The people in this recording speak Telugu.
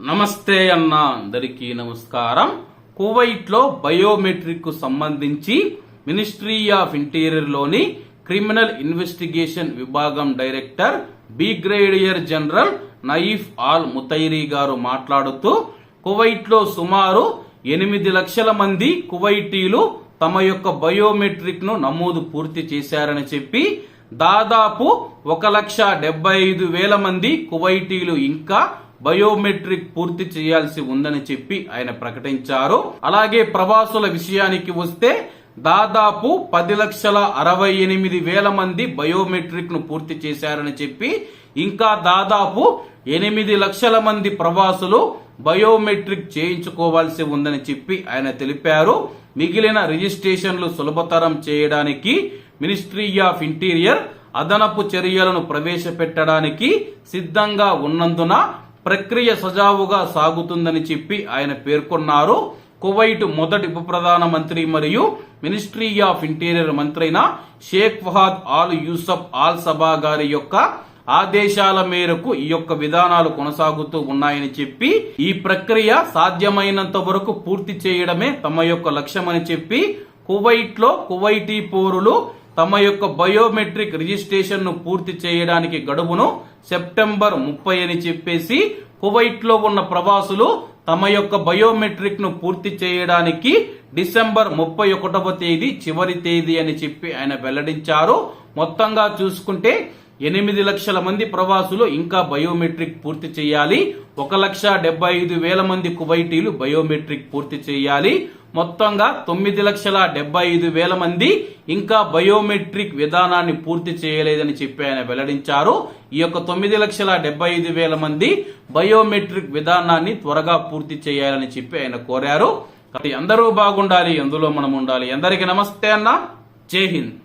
నమస్తే అన్న అందరికీ నమస్కారం. కువైట్లో బయోమెట్రిక్కు సంబంధించి మినిస్ట్రీ ఆఫ్ ఇంటీరియర్లోని క్రిమినల్ ఇన్వెస్టిగేషన్ విభాగం director brigadier general Nayef Al Mutairi గారు మాట్లాడుతూ కువైట్లో సుమారు ఎనిమిది లక్షల మంది కువైటీలు తమ యొక్క బయోమెట్రిక్ను నమోదు పూర్తి చేశారని చెప్పి దాదాపు ఒక లక్ష డెబ్బై ఐదు వేల మంది కువైటీలు ఇంకా బయోమెట్రిక్ పూర్తి చేయాల్సి ఉందని చెప్పి ఆయన ప్రకటించారు. అలాగే ప్రవాసుల విషయానికి వస్తే దాదాపు పది లక్షల అరవై ఎనిమిది వేల మంది బయోమెట్రిక్ను పూర్తి చేశారని చెప్పి ఇంకా దాదాపు ఎనిమిది లక్షల మంది ప్రవాసులు బయోమెట్రిక్ చేయించుకోవాల్సి ఉందని చెప్పి ఆయన తెలిపారు. మిగిలిన రిజిస్ట్రేషన్లు సులభతరం చేయడానికి మినిస్ట్రీ ఆఫ్ ఇంటీరియర్ అదనపు చర్యలను ప్రవేశపెట్టడానికి సిద్ధంగా ఉన్నందున ప్రక్రియ సజావుగా సాగుతుందని చెప్పి ఆయన పేర్కొన్నారు. కువైట్ మొదటి ఉప ప్రధాన మంత్రి మరియు మినిస్ట్రీ ఆఫ్ ఇంటీరియర్ మంత్రి అయిన Sheikh Fahad Al Yousuf Al Sabah గారి యొక్క ఆదేశాల మేరకు ఈ యొక్క విధానాలు కొనసాగుతూ ఉన్నాయని చెప్పి ఈ ప్రక్రియ సాధ్యమైనంత వరకు పూర్తి చేయడమే తమ యొక్క లక్ష్యమని చెప్పి కువైట్లో కువైటీ పౌరులు తమ యొక్క బయోమెట్రిక్ రిజిస్ట్రేషన్ను పూర్తి చేయడానికి గడువును సెప్టెంబర్ ముప్పై అని చెప్పేసి కువైట్లో ఉన్న ప్రవాసులు తమ యొక్క బయోమెట్రిక్ను పూర్తి చేయడానికి డిసెంబర్ ముప్పై ఒకటవ తేదీ చివరి తేదీ అని చెప్పి ఆయన వెల్లడించారు. మొత్తంగా చూసుకుంటే ఎనిమిది లక్షల మంది ప్రవాసులు ఇంకా బయోమెట్రిక్ పూర్తి చేయాలి. ఒక లక్ష డెబ్బై ఐదు వేల మంది కువైటీలు బయోమెట్రిక్ పూర్తి చేయాలి. మొత్తంగా తొమ్మిది లక్షల డెబ్బై ఐదు వేల మంది ఇంకా బయోమెట్రిక్ విధానాన్ని పూర్తి చేయలేదని చెప్పి ఆయన వెల్లడించారు. ఈ యొక్క తొమ్మిది లక్షల డెబ్బై ఐదు వేల మంది బయోమెట్రిక్ విధానాన్ని త్వరగా పూర్తి చేయాలని చెప్పి ఆయన కోరారు. కాబట్టి అందరూ బాగుండాలి అందులో మనం ఉండాలి. అందరికీ నమస్తే అన్న. జై హింద్.